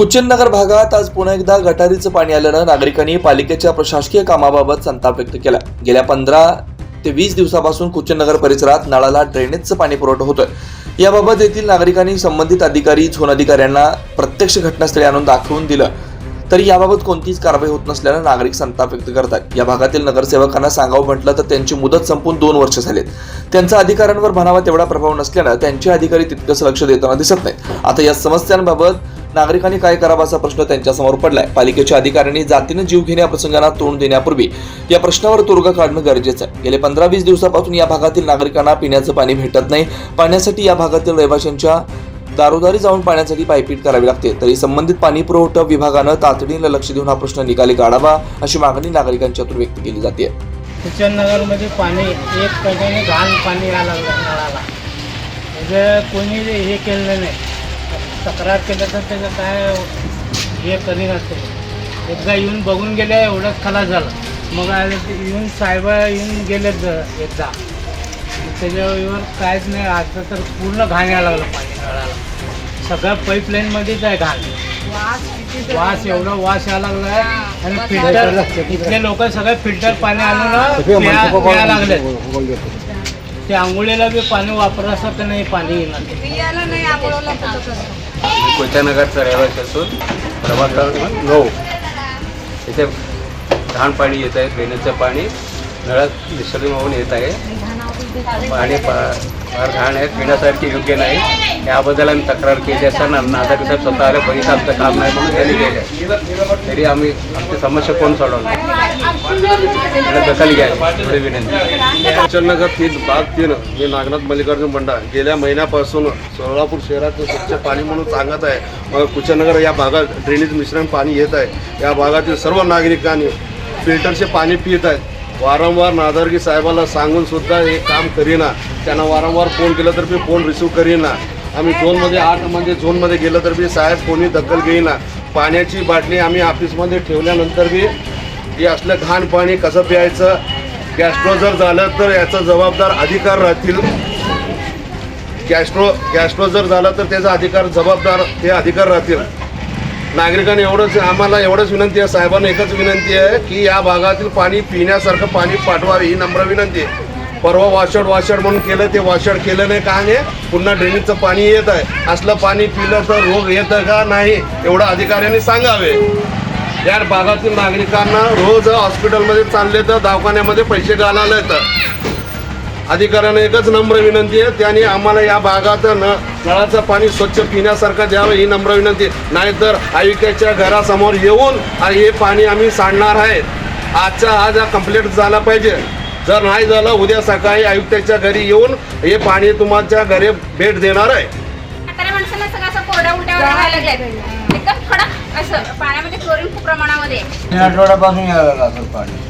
कुचननगर भागात आज पुन्हा एकदा गटारीचं पाणी आल्यानं नागरिकांनी पालिकेच्या प्रशासकीय कामाबाबत संताप व्यक्त केला गेल्या पंधरा ते वीस दिवसापासून कुचननगर परिसरात नळाला ड्रेनेजचं पाणी पुरवठा होतोय. याबाबत येथील नागरिकांनी संबंधित अधिकारी झोन अधिकाऱ्यांना प्रत्यक्ष घटनास्थळी आणून दाखवून दिलं. तरी याबाबत कोणतीच कारवाई होत नसल्यानं नागरिक संताप व्यक्त करतात. या भागातील नगरसेवकांना सांगावं म्हटलं तर त्यांची मुदत संपून दोन वर्ष झालीत. त्यांचा अधिकाऱ्यांवर म्हणावा तेवढा प्रभाव नसल्यानं त्यांचे अधिकारी तितकंच लक्ष देताना दिसत नाहीत. आता या समस्यांबाबत नागरिकांनी काय करावं असा प्रश्न त्यांच्यासमोर पडलाय. पालिकेच्या अधिकाऱ्यांनी जातीनं जीव घेण्या प्रसंगांना तोंड देण्यापूर्वी या प्रश्नावर तोडगा काढणं गरजेचं आहे. गेले पंधरा वीस दिवसापासून या भागातील नागरिकांना पिण्याचं पाणी भेटत नाही. पाण्यासाठी या भागातील रहिवाशांच्या दारोदारी जाऊन पाण्यासाठी पायपीट करावी लागते. तरी संबंधित पाणी पुरवठा विभागानं तातडीनं लक्ष देऊन हा प्रश्न निकाली काढावा अशी मागणी नागरिकांच्यातून व्यक्त केली जाते. किचननगरमध्ये पाणी एक पैशाने घाण पाणी यायला म्हणजे कोणी हे केलं नाही. तक्रार केलं तर त्याचं काय हे करी नसते एकदा येऊन बघून गेले एवढंच खलास झालं. मग आले येऊन साहेब येऊन गेले एकदा. त्याच्यावर काहीच नाही आता तर पूर्ण घाण यायला लागलं पाणी नळाला. सगळं पाईपलाईनमध्येच आहे घाण. वास एवढा वास यायला लागलाय. आणि फिल्टर इथले लोक सगळे फिल्टर पाणी आणून लागले ते आंघोळीला बी पाणी वापरासारखं नाही पाणी येणार पियाला नाही आंघोळला पटत असतं मी रहिवासी असून प्रभाग क्रमांक नऊ इथे घाण पाणी येत आहे ड्रेनेजचं पाणी नळात विसर्जन होऊन येत आहे. पाणी फा- फार घाण आहे पिण्यासाठी योग्य नाही. याबद्दल आम्ही तक्रार केली असताना नागरिक साहेब स्वतः आले बघितलं आमचं काम नाही म्हणून त्यांनी केलं तरी आम्ही आमची समस्या कोण सोडवणार? दखल घ्या. एवढी विनंती. कुचलनगर तीन भाग तीन. मी नागनाथ मल्लिकार्जुन बंडा गेल्या महिन्यापासून सोलापूर शहराचं स्वच्छ पाणी म्हणून सांगत आहे. मग कुचलनगर या भागात ड्रेनेज मिश्रण पाणी येत आहे. या भागातील सर्व नागरिकांनी फिल्टरचे पाणी पित आहेत. वारंवार नादर्गी साहेबाला सांगून सुद्धा हे काम करीना. त्यांना वारंवार फोन केला तर मी फोन रिसिव्ह करीना. आम्ही झोनमध्ये आठ म्हणजे झोनमध्ये गेलं तर बी साहेब कोणी दखल घेईना. पाण्याची बाटली आम्ही ऑफिसमध्ये ठेवल्यानंतर बी हे असलं घाण पाणी कसं प्यायचं? गॅस्ट्रो जर झालं तर याचा जबाबदार अधिकार राहतील. गॅस्ट्रो गॅस्ट्रो जर झालं तर त्याचा अधिकार जबाबदार ते अधिकार राहतील. नागरिकांनी एवढंच आम्हाला एवढंच विनंती आहे साहेबांना एकच विनंती आहे की या भागातील पाणी पिण्यासारखं पाणी पाठवावे ही नम्र विनंती आहे. परवा वाशड वाशड म्हणून केलं ते वाशड केलं नाही का नाही पुन्हा ड्रेनेजचं पाणी येत आहे. असलं पाणी पिलं तर रोग येतं का नाही एवढं अधिकाऱ्यांनी सांगावे. या भागातील नागरिकांना रोज हॉस्पिटलमध्ये चालले तर दवाखान्यामध्ये पैसे घालायला येतं अधिकाऱ्यांना एकच नम्र विनंती आहे त्यांनी आम्हाला या भागात न नळाचं पाणी स्वच्छ पिण्यासारखं द्यावं ही नम्र विनंती. नाहीतर आयुक्याच्या घरासमोर येऊन हे पाणी आम्ही सांडणार आहे. आजचा आज हा कंप्लीट झाला पाहिजे. जर नाही झालं उद्या सकाळी आयुक्ताच्या घरी येऊन हे पाणी तुमच्या घरी भेट देणार आहे. पाण्यामध्ये क्लोरीन खूप प्रमाणामध्ये. आठवड्यापासून यायला लागलं पाणी.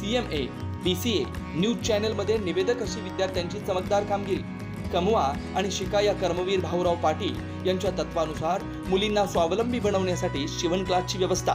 C M A B C A news चॅनलमध्ये निवेदक अशी विद्यार्थ्यांची चमकदार कामगिरी. कमवा आणि शिका या कर्मवीर भाऊराव पाटील यांच्या तत्वानुसार मुलींना स्वावलंबी बनवण्यासाठी शिवण क्लासची व्यवस्था